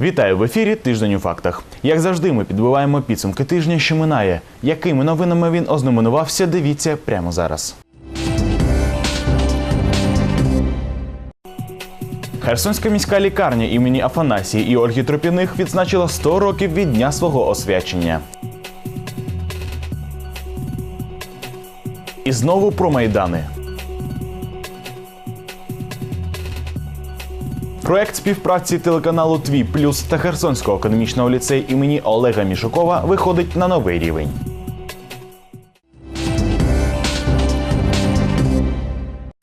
Вітаю в ефірі Тиждень у фактах. Як завжди, ми підбиваємо підсумки тижня, що минає. Якими новинами він ознаменувався, дивіться прямо зараз. Херсонська міська лікарня імені Афанасії і Ольги Тропіних відзначила 100 років від дня свого освячення. І знову про майдани. Проект співпраці телеканалу Твій Плюс та Херсонського економічного ліцею імені Олега Мішукова виходить на новий рівень.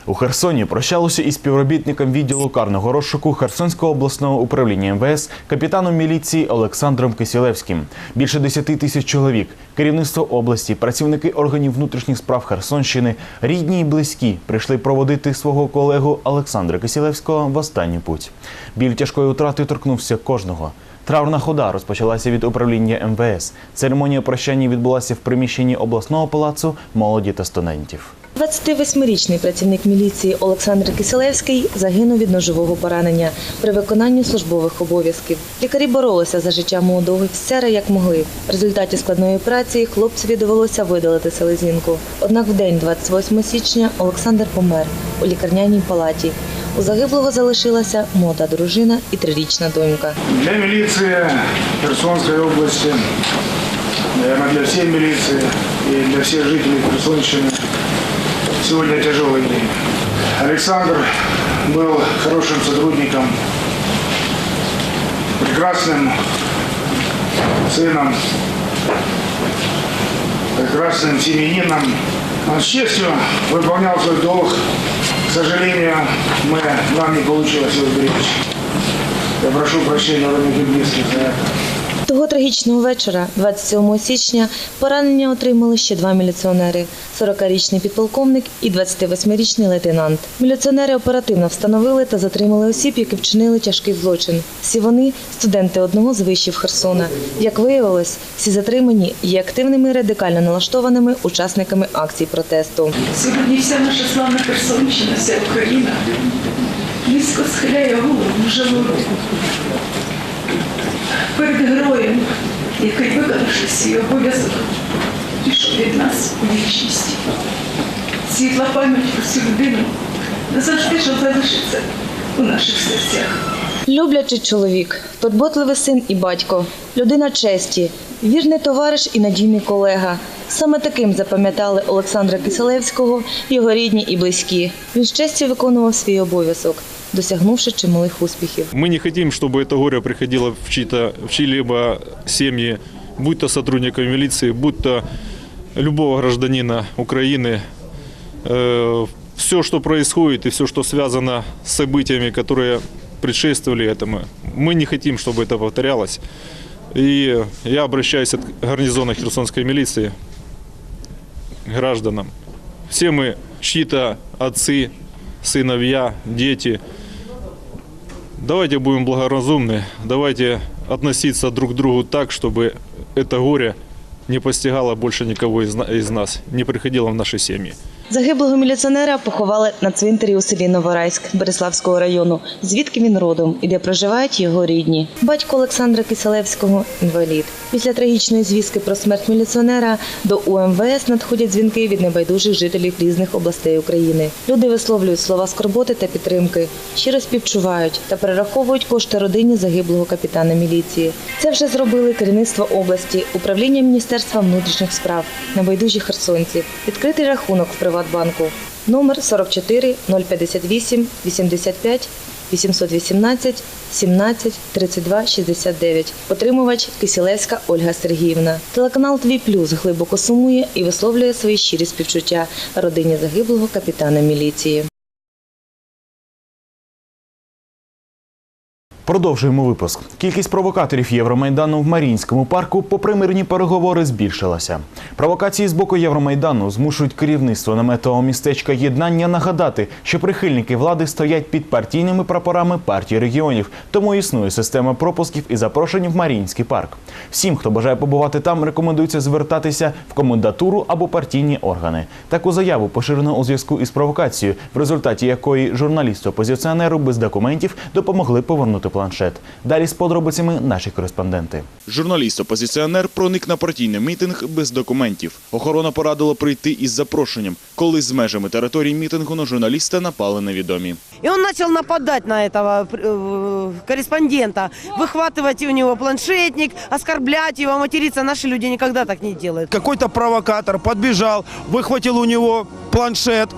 У Херсоні прощалося із співробітником відділу карного розшуку Херсонського обласного управління МВС капітаном міліції Олександром Кисілевським. Більше 10 тисяч чоловік, керівництво області, працівники органів внутрішніх справ Херсонщини, рідні і близькі прийшли проводити свого колегу Олександра Кисілевського в останню путь. Біль тяжкої втрати торкнувся кожного. Травна хода розпочалася від управління МВС. Церемонія прощання відбулася в приміщенні обласного палацу молоді та студентів. 28-річний працівник міліції Олександр Киселевський загинув від ножового поранення при виконанні службових обов'язків. Лікарі боролися за життя молодого офіцера як могли. В результаті складної операції хлопцеві довелося видалити селезінку. Однак в день 28 січня Олександр помер у лікарняній палаті. У загиблого залишилася молода дружина і трирічна донька. Для милиции Херсонской области, наверное, для всей милиции и для всех жителей Херсонщины сегодня тяжелый день. Александр был хорошим сотрудником, прекрасным сыном, прекрасным семьянином. Он с честью выполнял свой долг. К сожалению, мы, нам не получилось его беречь. Я прошу прощения родных и близких за это. Того трагічного вечора, 27 січня, поранення отримали ще два міліціонери: 40-річний підполковник і 28-річний лейтенант. Міліціонери оперативно встановили та затримали осіб, які вчинили тяжкий злочин. Всі вони студенти одного з вишів Херсона. Як виявилось, всі затримані є активними радикально налаштованими учасниками акцій протесту. Сьогодні вся наша славна Херсонщина, вся Україна низько схиляє голову в руку перед героєм, який, виконавши свій обов'язок, пішов від нас у вічність. Світла пам'ять про цю людину назавжди ж залишиться у наших серцях. Люблячий чоловік, турботливий син і батько, людина честі, вірний товариш і надійний колега. Саме таким запам'ятали Олександра Киселевського його рідні і близькі. Він з честю виконував свій обов'язок, досягнувши чималих успіхів. Мы не хотим, чтобы это горе приходило в чьи-то, в чьи-либо семьи, будь то сотрудников милиции, будь то любого гражданина Украины. Все, что происходит и все, что связано с событиями, которые предшествовали этому, мы не хотим, чтобы это повторялось. И я обращаюсь от гарнизона Херсонской милиции к гражданам. Все мы чьи-то отцы, сыновья, дети – Давайте будем благоразумны, давайте относиться друг к другу так, чтобы это горе не постигало больше никого из на- из нас, не приходило в наши семьи. Загиблого міліціонера поховали на цвинтарі у селі Новорайськ Береславського району, звідки він родом і де проживають його рідні. Батько Олександра Киселевського інвалід. Після трагічної звістки про смерть міліціонера до УМВС надходять дзвінки від небайдужих жителів різних областей України. Люди висловлюють слова скорботи та підтримки, щиро співчувають та перераховують кошти родині загиблого капітана міліції. Це вже зробили керівництво області, управління Міністерства внутрішніх справ, небайдужі херсонці, відкритий рахунок в Приватбанку. Номер 44 058 85 818 17 32 69. Отримувач Кисілевська Ольга Сергіївна. Телеканал Твій Плюс глибоко сумує і висловлює свої щирі співчуття родині загиблого капітана міліції. Продовжуємо випуск. Кількість провокаторів Євромайдану в Маріїнському парку попри мирні переговори збільшилася. Провокації з боку Євромайдану змушують керівництво наметового містечка єднання нагадати, що прихильники влади стоять під партійними прапорами партії регіонів, тому існує система пропусків і запрошень в Маріїнський парк. Всім, хто бажає побувати там, рекомендується звертатися в комендатуру або партійні органи. Таку заяву поширено у зв'язку із провокацією, в результаті якої журналісту опозиціонеру без документів допомогли повернути планшет. Далі з подробицями наші кореспонденти. Журналіст-опозиціонер проник на партійний мітинг без документів. Охорона порадила прийти із запрошенням, коли з межами території мітингу на журналіста напали невідомі. И он начал нападать на этого э, корреспондента, выхватывать у него планшетник, оскорблять его, материться. Наши люди никогда так не делают. какой-то провокатор подбежал, выхватил у него планшет.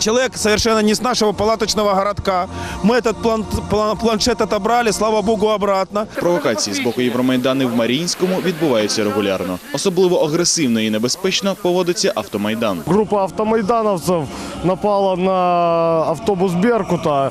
Человек совершенно не с нашего палаточного городка. Мы этот план- план- планшет отобрали, слава богу, обратно. Провокації з боку Євромайдани в Маріїнському відбуваються регулярно. Особливо агресивно і небезпечно поводиться автомайдан. Група автомайдановців напала на автобус «Беркута».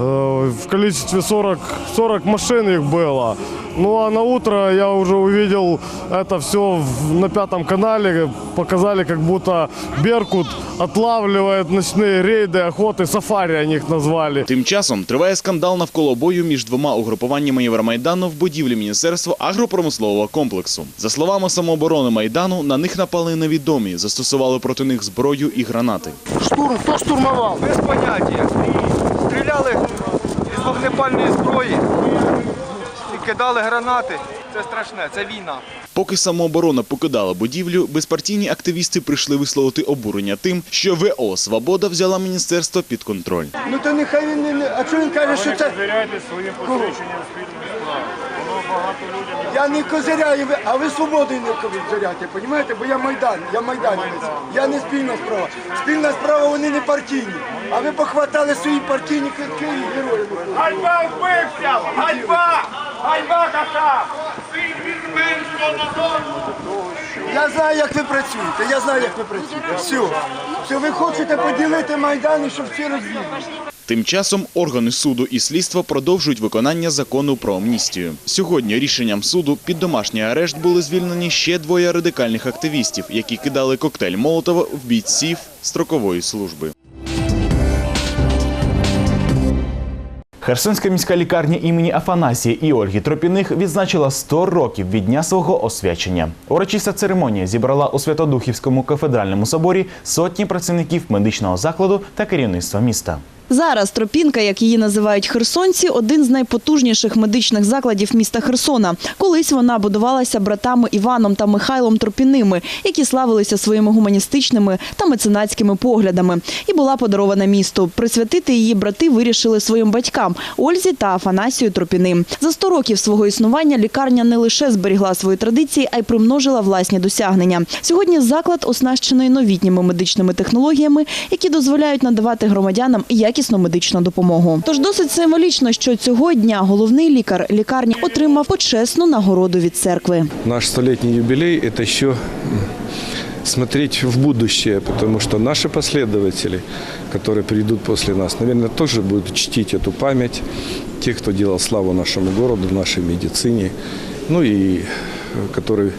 Э, В количестве 40, 40 машин их было. Ну а на утро я уже увидел это все на пятом канале. Показали, как будто Беркут отлавливает ночные рейды, охоты, сафари они их назвали. Тим часом триває скандал навколо бою між двома угрупуваннями Євромайдану в будівлі Міністерства агропромислового комплексу. За словами самооборони Майдану, на них напали невідомі, застосували проти них зброю і гранати. Штурм, хто штурмував? Без поняття. Стріляли із вогнепальної зброї і кидали гранати. Це страшне, це війна. Поки самооборона покидала будівлю, безпартійні активісти прийшли висловити обурення тим, що ВО «Свобода» взяла міністерство під контроль. Ну то нехай він не. А чого він каже, що це. Кого? Я не козиряю, а ви свободою не козиряєте, розумієте? Бо я Майдан, я майданець. Я не спільна справа. Спільна справа вони не партійні. А ви похватали свої партійні квитки і герої. Ганьба вбився! Ганьба! Ганьба каша! Я знаю, як ви працюєте, я знаю, як ви працюєте. Все. Все, ви хочете поділити Майдан і щоб всі розвідали. Тим часом органи суду і слідства продовжують виконання закону про амністію. Сьогодні рішенням суду під домашній арешт були звільнені ще двоє радикальних активістів, які кидали коктейль Молотова в бійців строкової служби. Херсонська міська лікарня імені Афанасія і Ольги Тропіних відзначила 100 років від дня свого освячення. Урочиста церемонія зібрала у Святодухівському кафедральному соборі сотні працівників медичного закладу та керівництва міста. Зараз Тропінка, як її називають херсонці, один з найпотужніших медичних закладів міста Херсона. Колись вона будувалася братами Іваном та Михайлом Тропіними, які славилися своїми гуманістичними та меценатськими поглядами, і була подарована місту. Присвятити її брати вирішили своїм батькам Ользі та Афанасію Тропіним. За 100 років свого існування лікарня не лише зберігла свої традиції, а й примножила власні досягнення. Сьогодні заклад оснащений новітніми медичними технологіями, які дозволяють надавати громадянам якісну медичну допомогу. Тож досить символічно, що цього дня головний лікар лікарні отримав почесну нагороду від церкви. Наш столетний юбилей – это еще м, смотреть в будущее, потому что наши последователи, которые придут после нас, наверное, тоже будут чтить эту память, те, кто делал славу нашему городу, нашей медицине, ну и э, который э,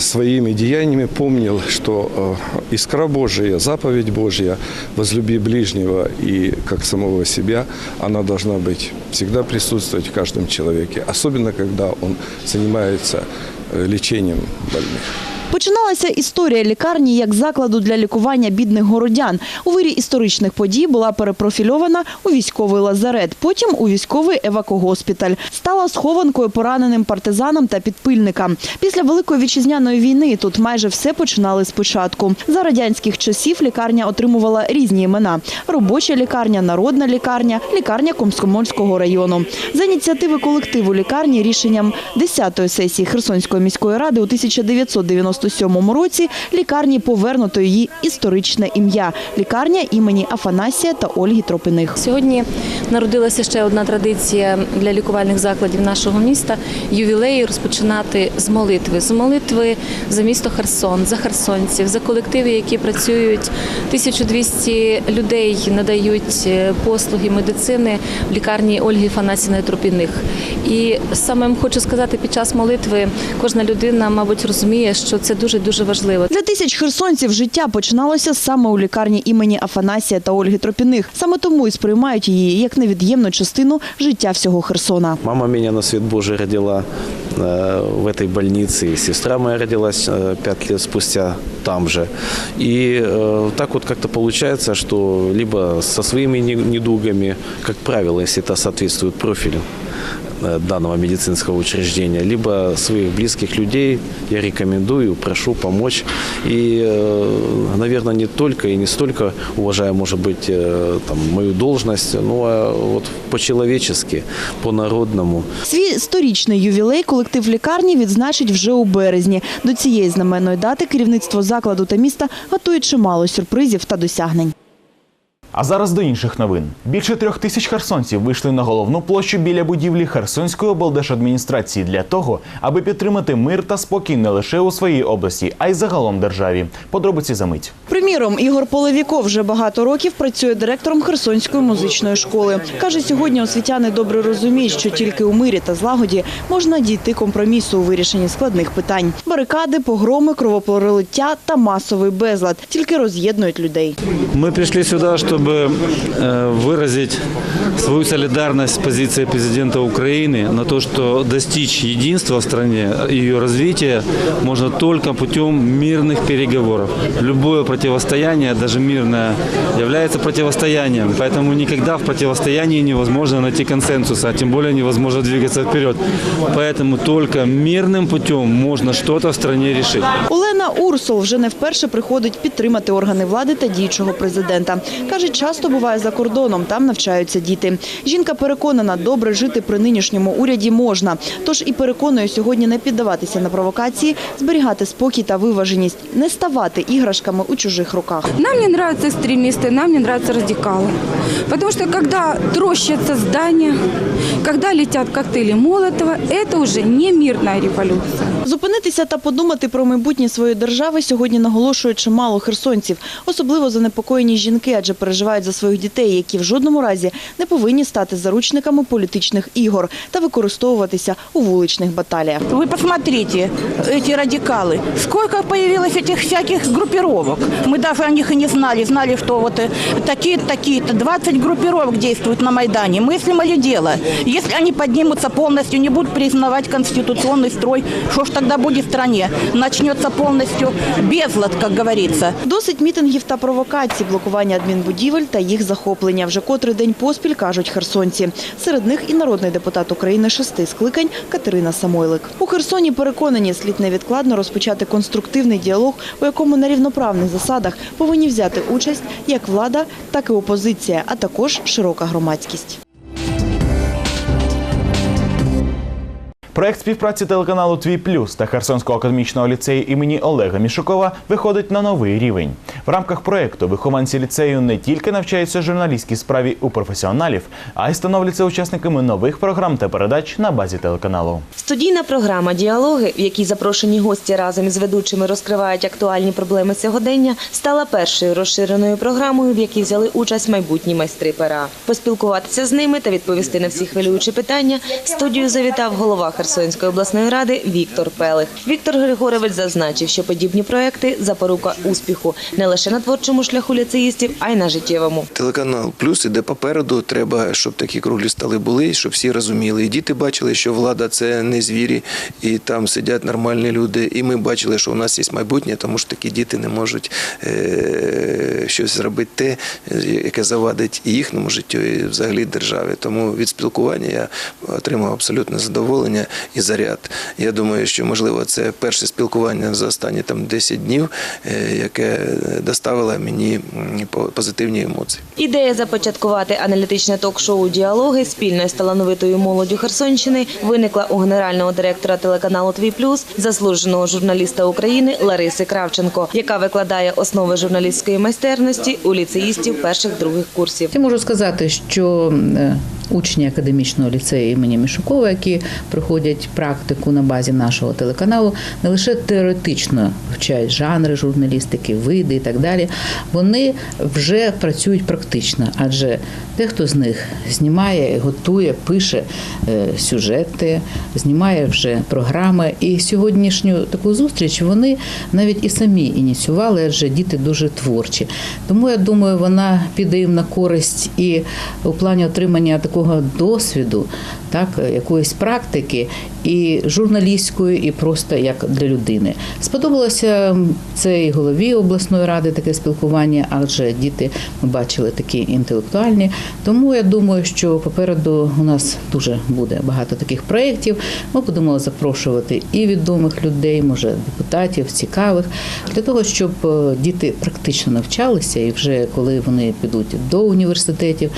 своими деяниями помнил, что э, искра Божия, заповедь Божья, возлюби ближнего и как самого себя, она должна быть всегда присутствовать в каждом человеке, особенно когда он занимается э, лечением больных. Починалася історія лікарні як закладу для лікування бідних городян. У вирі історичних подій була перепрофільована у військовий лазарет, потім у військовий евакогоспіталь. Стала схованкою пораненим партизанам та підпильникам. Після Великої вітчизняної війни тут майже все починали спочатку. За радянських часів лікарня отримувала різні імена: робоча лікарня, народна лікарня, лікарня Комсомольського району. За ініціативи колективу лікарні рішенням 10-ї сесії Херсонської міської ради у 1997 році лікарні повернуто її історичне ім'я лікарня імені Афанасія та Ольги Тропиних. Сьогодні народилася ще одна традиція для лікувальних закладів нашого міста ювілеї розпочинати з молитви. З молитви за місто Херсон, за херсонців, за колективи, які працюють. 1200 людей надають е, послуги медицини в лікарні Ольги Фанасіної Тропіних. І саме хочу сказати, під час молитви кожна людина, мабуть, розуміє, що це дуже дуже важливо. Для тисяч херсонців життя починалося саме у лікарні імені Афанасія та Ольги Тропіних. Саме тому і сприймають її як невід'ємну частину життя всього Херсона. Мама меня на свет Божий родила э, в этой больнице. И сестра моя родилась э, пять лет спустя там же. И э, так вот как-то получается, что либо со своими не- недугами, как правило, если это соответствует профилю э, данного медицинского учреждения, либо своих близких людей я рекомендую, прошу помочь. И, э, наверное, не только и не столько уважая, может быть, э, там, мою должность, но а вот по-человечески, по-народному. Свій сторічний ювілей колектив лікарні відзначить вже у березні. До цієї знаменної дати керівництво закладу та міста готує чимало сюрпризів та досягнень. А зараз до інших новин. Більше трьох тисяч херсонців вийшли на головну площу біля будівлі Херсонської облдержадміністрації для того, аби підтримати мир та спокій не лише у своїй області, а й загалом державі. Подробиці за мить. Приміром, Ігор Половіков вже багато років працює директором Херсонської музичної школи. Каже, сьогодні освітяни добре розуміють, що тільки у мирі та злагоді можна дійти компромісу у вирішенні складних питань. Барикади, погроми, кровопролиття та масовий безлад тільки роз'єднують людей. Мы пришли сюда, чтобы э, выразить свою солидарность с позицией президента Украины на то, что достичь единства в стране, ее развития можно только путем мирных переговоров. Любое противостояние, даже мирное, является противостоянием. Поэтому никогда в противостоянии невозможно найти консенсуса, а тем более невозможно двигаться вперед. Поэтому только мирным путем можно что-то в стране решить. Олена Урсол вже не вперше приходить підтримати органи влади та діючого президента. Каже, часто буває за кордоном, там навчаються діти. Жінка переконана, добре жити при нинішньому уряді можна. Тож і переконує сьогодні не піддаватися на провокації, зберігати спокій та виваженість, не ставати іграшками у чужих руках. Нам не нравятся экстремисты, нам не нравятся радикалы. Потому что когда трощатся здания, когда летят коктейли Молотова, это уже не мирная революция. Зупинитися та подумати про майбутнє своєї держави сьогодні наголошує чимало херсонців, особливо занепокоєні жінки, адже переживають за своїх дітей, які в жодному разі не повинні стати заручниками політичних ігор та використовуватися у вуличних баталіях. Вы посмотрите, эти радикалы. Сколько появилось этих всяких группировок. Мы даже о них и не знали. Знали, что вот э, такие-то, такие-то. 20 группировок действуют на Майдане. Мыслимо ли дело? Если они поднимутся полностью, не будут признавать конституционный строй, что ж тогда будет в стране? Начнется полностью безлад, как говорится. Досить мітингів та провокацій, блокування адмінбудівель та їх захоплення. Вже котрий день поспіль, кажуть херсонці. Серед них і народний депутат України шести скликань Катерина Самойлик. У Херсоні переконані, слід невідкладно розпочати конструктивний діалог, у якому на рівноправних засадах повинні взяти участь як влада, так і опозиція, а також широка громадськість. Проект співпраці телеканалу Твій Плюс та Херсонського академічного ліцею імені Олега Мішукова виходить на новий рівень. В рамках проекту вихованці ліцею не тільки навчаються журналістській справі у професіоналів, а й становляться учасниками нових програм та передач на базі телеканалу. Студійна програма Діалоги, в якій запрошені гості разом із ведучими розкривають актуальні проблеми сьогодення, стала першою розширеною програмою, в якій взяли участь майбутні майстри пера. Поспілкуватися з ними та відповісти на всі хвилюючі питання. Студію завітав голова Херсонської обласної ради Віктор Пелих. Віктор Григорович зазначив, що подібні проекти запорука успіху не лише на творчому шляху ліцеїстів, а й на життєвому. Телеканал Плюс іде попереду. Треба, щоб такі круглі столи були, щоб всі розуміли. І діти бачили, що влада це не звірі, і там сидять нормальні люди. І ми бачили, що у нас є майбутнє, тому що такі діти не можуть е- щось зробити те, яке завадить і їхньому життю, і взагалі державі. Тому від спілкування я отримав абсолютне задоволення і заряд. Я думаю, що можливо це перше спілкування за останні там 10 днів, е, яке доставило мені по- позитивні емоції. Ідея започаткувати аналітичне ток-шоу Діалоги спільно із талановитою молоддю Херсонщини виникла у генерального директора телеканалу Твій Плюс, заслуженого журналіста України Лариси Кравченко, яка викладає основи журналістської майстерності у ліцеїстів перших других курсів. Я можу сказати, що е, учні академічного ліцею імені Мішукова, які проходять практику на базі нашого телеканалу, не лише теоретично вчать жанри журналістики, види і так далі. Вони вже працюють практично, адже дехто з них знімає, готує, пише е, сюжети, знімає вже програми. І сьогоднішню таку зустріч вони навіть і самі ініціювали, адже діти дуже творчі. Тому я думаю, вона піде їм на користь і у плані отримання такого досвіду, так якоїсь практики, і журналістської, і просто як для людини. Сподобалося це і голові обласної ради таке спілкування, адже діти ми бачили такі інтелектуальні. Тому я думаю, що попереду у нас дуже буде багато таких проєктів. Ми будемо запрошувати і відомих людей, може депутатів, цікавих, для того, щоб е, діти практично навчалися, і вже коли вони підуть до університетів,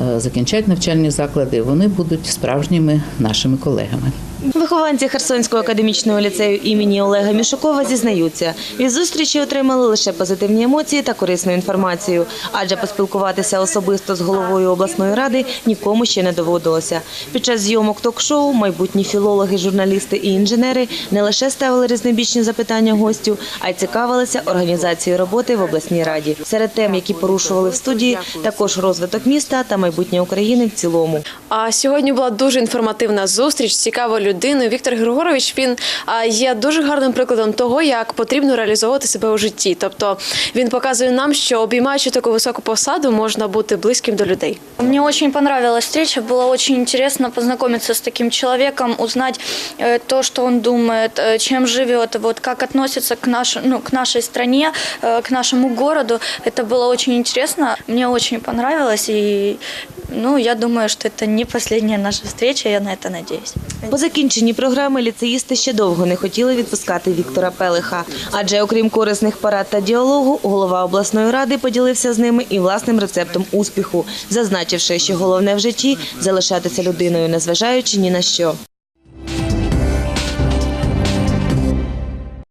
е, закінчать навчальні заклади, вони будуть справжніми нашими колегами. Вихованці Херсонського академічного ліцею імені Олега Мішукова зізнаються, від зустрічі отримали лише позитивні емоції та корисну інформацію, адже поспілкуватися особисто з головою обласної ради нікому ще не доводилося. Під час зйомок ток-шоу майбутні філологи, журналісти і інженери не лише ставили різнобічні запитання гостю, а й цікавилися організацією роботи в обласній раді. Серед тем, які порушували в студії, також розвиток міста та майбутнє України в цілому. А сьогодні була дуже інформативна зустріч з цікавою людиною. Віктор Григорович він а, є дуже гарним прикладом того, як потрібно реалізовувати себе у житті. Тобто він показує нам, що обіймаючи таку високу посаду, можна бути близьким до людей. Мне очень понравилась встреча, было очень интересно познакомиться с таким человеком, узнать э, то, что он думает, э, чем живет, вот как относится к, наш, ну, к нашей стране, э, к нашему городу. Это было очень интересно, мне очень понравилось, и ну, я думаю, что это не последняя наша встреча, я на это надеюсь. По закінченні програми ліцеїсти ще довго не хотіли відпускати Віктора Пелиха, адже окрім корисних парад та діалогу, голова обласної ради поділився з ними і власним рецептом успіху, зазначивши, що головне в житті залишатися людиною, незважаючи ні на що.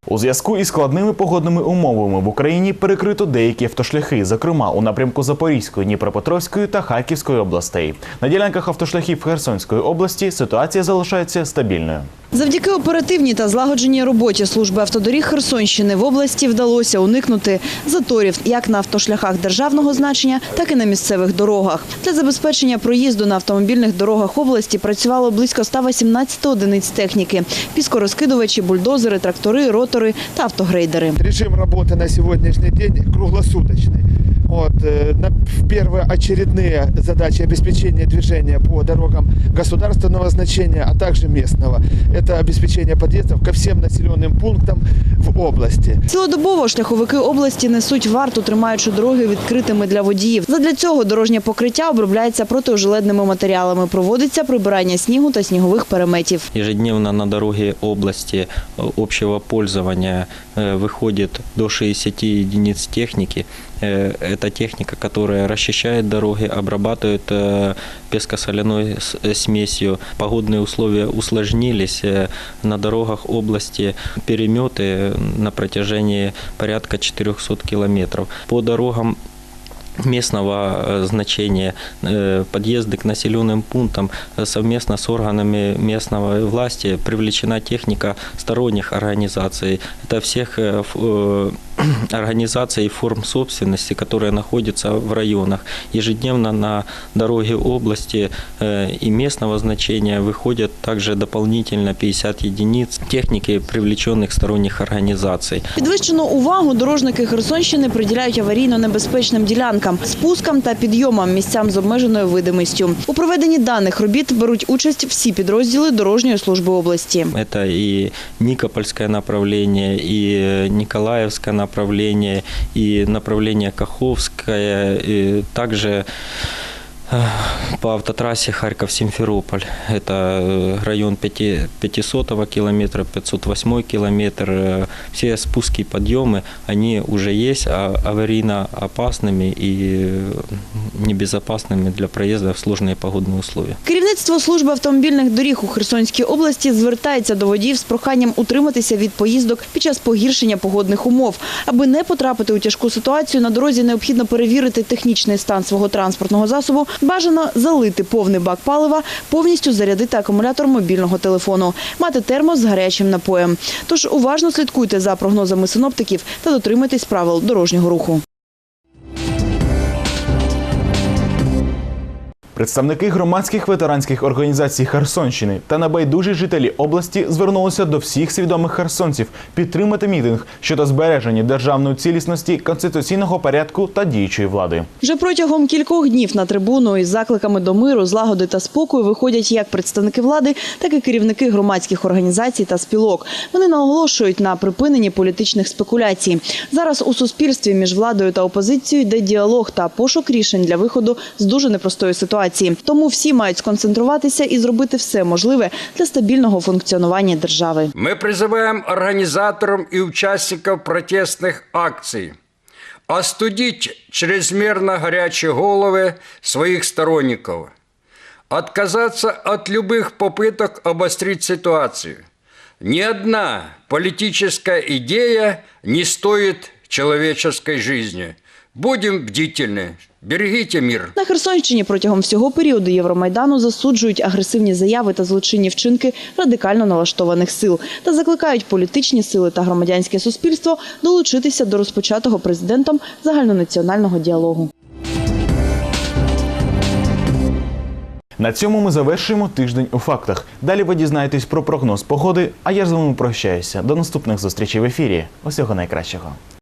У зв'язку із складними погодними умовами в Україні перекрито деякі автошляхи, зокрема у напрямку Запорізької, Дніпропетровської та Харківської областей. На ділянках автошляхів Херсонської області ситуація залишається стабільною. Завдяки оперативній та злагодженій роботі служби автодоріг Херсонщини в області вдалося уникнути заторів як на автошляхах державного значення, так і на місцевих дорогах. Для забезпечення проїзду на автомобільних дорогах області працювало близько 118 одиниць техніки: піскорозкидувачі, бульдозери, трактори, ротори та автогрейдери. Режим роботи на сьогоднішній день круглосуточный. Вот, э, на в первоочередные задачи обеспечения движения по дорогам государственного значения, а также местного. Это обеспечение подъездов ко всем населенным пунктам в области. Цілодобово шляховики області несуть варту, тримаючи дороги відкритими для водіїв. Задля цього дорожнє покриття обробляється протиожеледними матеріалами. Проводиться прибирання снігу та снігових переметів. Ежедневно на дороге области э, общего пользования э, выходит до 60 единиц техники. Э, Это техника, которая расчищает дороги, обрабатывает э, пескосоляной с- э, смесью. Погодные условия усложнились. э, На дорогах области переметы на протяжении порядка 400 километров. По дорогам местного э, значения, э, подъезды к населенным пунктам э, совместно с органами местного власти привлечена техника сторонних организаций. Это всех э, ф- э, организаций и форм собственности, которые находятся в районах. Ежедневно на дороге области э, и местного значения выходят также дополнительно 50 единиц техники привлеченных сторонних организаций. Підвищену увагу дорожники Херсонщини приділяють аварійно-небезпечним ділянкам, спускам та підйомам місцям з обмеженою видимістю. У проведенні даних робіт беруть участь всі підрозділи дорожньої служби області. Это и Никопольское направление, и э, Николаевское направление, и направление Каховское, и также э, по автотрассе Харьков-Симферополь. Это э, район 5 500 километра, 508 километр. Э, Все спуски и подъемы, они уже есть, а аварийно опасными и э, небезопасными для проезда в сложные погодные условия. Керівництво служби автомобільних доріг у Херсонській області звертається до водіїв з проханням утриматися від поїздок під час погіршення погодних умов. Аби не потрапити у тяжку ситуацію, на дорозі необхідно перевірити технічний стан свого транспортного засобу Бажано залити повний бак палива, повністю зарядити акумулятор мобільного телефону, мати термос з гарячим напоєм. Тож уважно слідкуйте за прогнозами синоптиків та дотримуйтесь правил дорожнього руху. Представники громадських ветеранських організацій Херсонщини та небайдужі жителі області звернулися до всіх свідомих херсонців підтримати мітинг щодо збереження державної цілісності, конституційного порядку та діючої влади. Вже протягом кількох днів на трибуну із закликами до миру, злагоди та спокою виходять як представники влади, так і керівники громадських організацій та спілок. Вони наголошують на припиненні політичних спекуляцій. Зараз у суспільстві між владою та опозицією йде діалог та пошук рішень для виходу з дуже непростої ситуації Тому всі мають сконцентруватися і зробити все можливе для стабільного функціонування держави. Мы призываем организаторам и участников протестных акций остудить чрезмерно горячие головы своих сторонников, отказаться от любых попыток обострить ситуацию. Ни одна политическая идея не стоит человеческой жизни. Будем бдительны, берегите мир. На Херсонщині протягом всього періоду Євромайдану засуджують агресивні заяви та злочинні вчинки радикально налаштованих сил та закликають політичні сили та громадянське суспільство долучитися до розпочатого президентом загальнонаціонального діалогу. На цьому ми завершуємо тиждень у фактах. Далі ви дізнаєтесь про прогноз погоди. А я з вами прощаюся. До наступних зустрічей в ефірі. Усього найкращого.